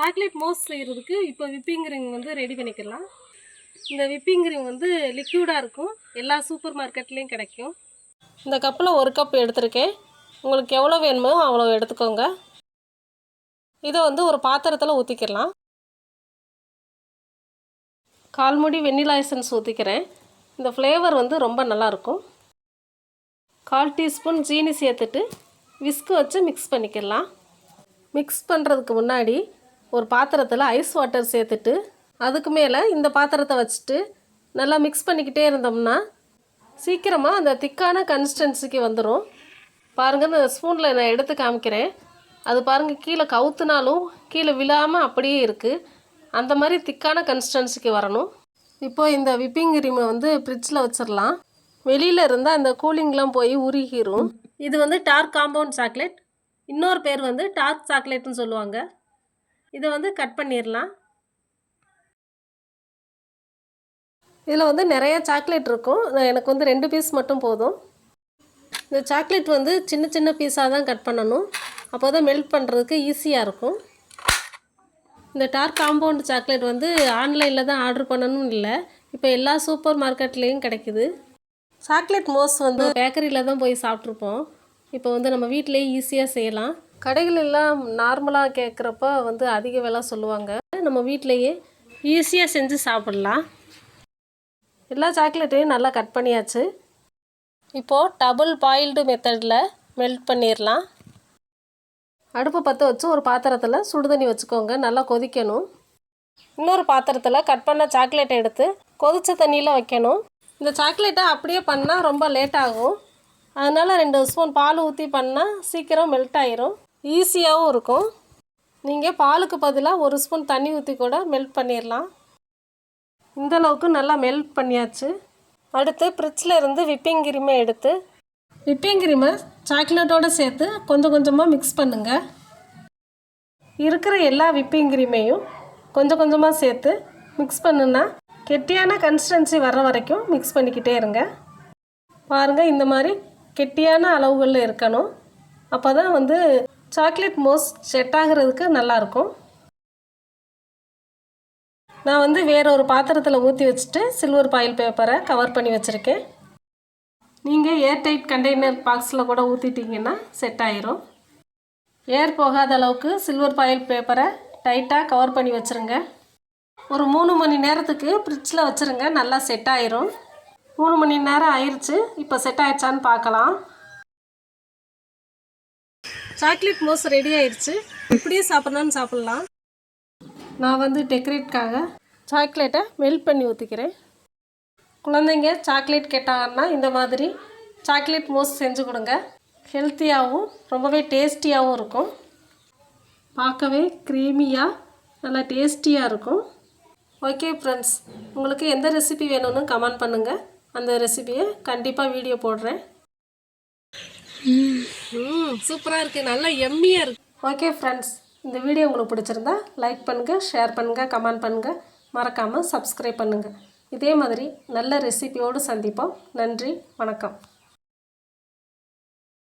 Chocolate மோஸ் செய்கிறதுக்கு இப்போ விப்பிங் க்ரீம் வந்து ரெடி பண்ணிக்கலாம். இந்த விப்பிங் க்ரீம் வந்து லிக்யூடாக இருக்கும். எல்லா சூப்பர் மார்க்கெட்லேயும் கிடைக்கும். இந்த கப்பில் ஒரு கப் எடுத்திருக்கேன். உங்களுக்கு எவ்வளோ வேணுமோ அவ்வளோ எடுத்துக்கோங்க. இதை வந்து ஒரு பாத்திரத்தில் ஊற்றிக்கலாம் கால்முடி வெண்ணிலா எசன்ஸ் ஊற்றிக்கிறேன் இந்த ஃப்ளேவர் வந்து ரொம்ப நல்லாயிருக்கும் கால் டீஸ்பூன் ஜீனி சேர்த்துட்டு விஸ்கு வச்சு மிக்ஸ் பண்ணிக்கலாம். மிக்ஸ் பண்ணுறதுக்கு முன்னாடி ஒரு பாத்திரத்தில் ஐஸ் வாட்டர் சேர்த்துட்டு அதுக்கு மேலே இந்த பாத்திரத்தை வச்சுட்டு நல்லா மிக்ஸ் பண்ணிக்கிட்டே இருந்தோம்னா சீக்கிரமாக அந்த திக்கான கன்சிஸ்டன்சிக்கு வந்துடும் பாருங்கள் இந்த ஸ்பூனில் நான் எடுத்து காமிக்கிறேன். அது பாருங்கள் கீழே கவுத்துனாலும் கீழே விழாமல் அப்படியே இருக்குது அந்த மாதிரி திக்கான கன்சிஸ்டன்சிக்கு வரணும். இப்போது இந்த விப்பிங் கிரீமை வந்து ஃப்ரிட்ஜில் வச்சிடலாம் வெளியில் இருந்தால் அந்த கூலிங்லாம் போய் உருகிரும். இது வந்து டார்க் காம்பவுண்ட் சாக்லேட் இன்னொரு பேர் வந்து டார்க் சாக்லேட்னு சொல்லுவாங்க. இதை வந்து கட் பண்ணிடலாம் இதில் வந்து நிறைய சாக்லேட் இருக்கும். எனக்கு வந்து ரெண்டு பீஸ் மட்டும் போதும். இந்த சாக்லேட் வந்து சின்ன சின்ன பீஸாக தான் கட் பண்ணணும். அப்போ தான் மெல்ட் பண்ணுறதுக்கு ஈஸியாக இருக்கும். இந்த டார்க் காம்பவுண்ட் சாக்லேட் வந்து ஆன்லைனில் தான் ஆர்டர் பண்ணணும்னு இல்லை. இப்போ எல்லா சூப்பர் மார்க்கெட்லேயும் கிடைக்குது. சாக்லேட் மோஸ் வந்து பேக்கரியில் தான் போய் சாப்பிட்ருப்போம். இப்போ வந்து நம்ம வீட்டிலேயே ஈஸியாக செய்யலாம். கடைகளெல்லாம் நார்மலாக கேட்குறப்ப வந்து அதிக விலை சொல்லுவாங்க. நம்ம வீட்டிலையே ஈஸியாக செஞ்சு சாப்பிட்லாம். எல்லா சாக்லேட்டையும் நல்லா கட் பண்ணியாச்சு. இப்போது டபுள் பாயில்டு மெத்தடில் மெல்ட் பண்ணிடலாம் அடுப்பு பற்ற வச்சு ஒரு பாத்திரத்தில் சுடுதண்ணி வச்சுக்கோங்க நல்லா கொதிக்கணும். இன்னொரு பாத்திரத்தில் கட் பண்ண சாக்லேட்டை எடுத்து கொதிச்ச தண்ணியில் வைக்கணும். இந்த சாக்லேட்டை அப்படியே பண்ணால் ரொம்ப லேட் ஆகும். அதனால் ரெண்டு ஸ்பூன் பால் ஊற்றி பண்ணால் சீக்கிரம் மெல்ட் ஆயிரும். ஈஸியாகவும் இருக்கும். நீங்கள் பாலுக்கு பதிலாக ஒரு ஸ்பூன் தண்ணி ஊற்றி கூட மெல்ட் பண்ணிடலாம் இந்தளவுக்கு நல்லா மெல்ட் பண்ணியாச்சு. அடுத்து ஃப்ரிட்ஜில் இருந்து விப்பிங் கிரீமை எடுத்து விப்பிங் கிரீமை சாக்லேட்டோடு சேர்த்து கொஞ்சம் கொஞ்சமாக மிக்ஸ் பண்ணுங்கள் இருக்கிற எல்லா விப்பிங் கிரீமையும் கொஞ்சம் கொஞ்சமாக சேர்த்து மிக்ஸ் பண்ணுனா கெட்டியான கன்சிஸ்டன்சி வர்ற வரைக்கும் மிக்ஸ் பண்ணிக்கிட்டே இருங்க. பாருங்கள் இந்த மாதிரி கெட்டியான அளவுகளில் இருக்கணும். அப்போ தான் வந்து சாக்லேட் மோஸ் செட் ஆகிறதுக்கு நல்லாயிருக்கும். நான் வந்து வேற ஒரு பாத்திரத்தில் ஊற்றி வச்சுட்டு சில்வர் பாயில் பேப்பரை கவர் பண்ணி வச்சுருக்கேன். நீங்கள் ஏர் டைட் கண்டெய்னர் பாக்ஸில் கூட ஊற்றிட்டிங்கன்னா செட் ஆயிரும். ஏர் போகாத அளவுக்கு சில்வர் பாயில் பேப்பரை டைட்டாக கவர் பண்ணி வச்சுருங்க. ஒரு மூணு மணி நேரத்துக்கு ஃப்ரிட்ஜில் வச்சுருங்க நல்லா செட் ஆயிரும். மூணு மணி நேரம் ஆயிடுச்சு இப்போ செட் ஆயிடுச்சான்னு பார்க்கலாம். சாக்லேட் மோஸ் ரெடி ஆயிடுச்சு இப்படியே சாப்பிட்ணுன்னு சாப்பிட்லாம். நான் வந்து டெக்கரேட்காக சாக்லேட்டை மெல்ட் பண்ணி ஊற்றிக்கிறேன் குழந்தைங்க சாக்லேட் கேட்டாங்கன்னா இந்த மாதிரி சாக்லேட் மோஸ் செஞ்சு கொடுங்க. ஹெல்த்தியாகவும் ரொம்பவே டேஸ்டியாகவும் இருக்கும். பார்க்கவே க்ரீமியாக நல்லா டேஸ்டியாக இருக்கும். ஓகே ஃப்ரெண்ட்ஸ் உங்களுக்கு எந்த ரெசிபி வேணும்னு கமெண்ட் பண்ணுங்கள் அந்த ரெசிபியை கண்டிப்பாக வீடியோ போடுறேன். ம் சூப்பராக இருக்குது நல்லா எம்மியாக இருக்குது ஓகே ஃப்ரெண்ட்ஸ் இந்த வீடியோ உங்களுக்கு பிடிச்சிருந்தா லைக் பண்ணுங்கள் ஷேர் பண்ணுங்கள் கமெண்ட் பண்ணுங்கள் மறக்காமல் சப்ஸ்கிரைப் பண்ணுங்கள் இதே மாதிரி நல்ல ரெசிபியோடு சந்திப்போம். நன்றி வணக்கம்.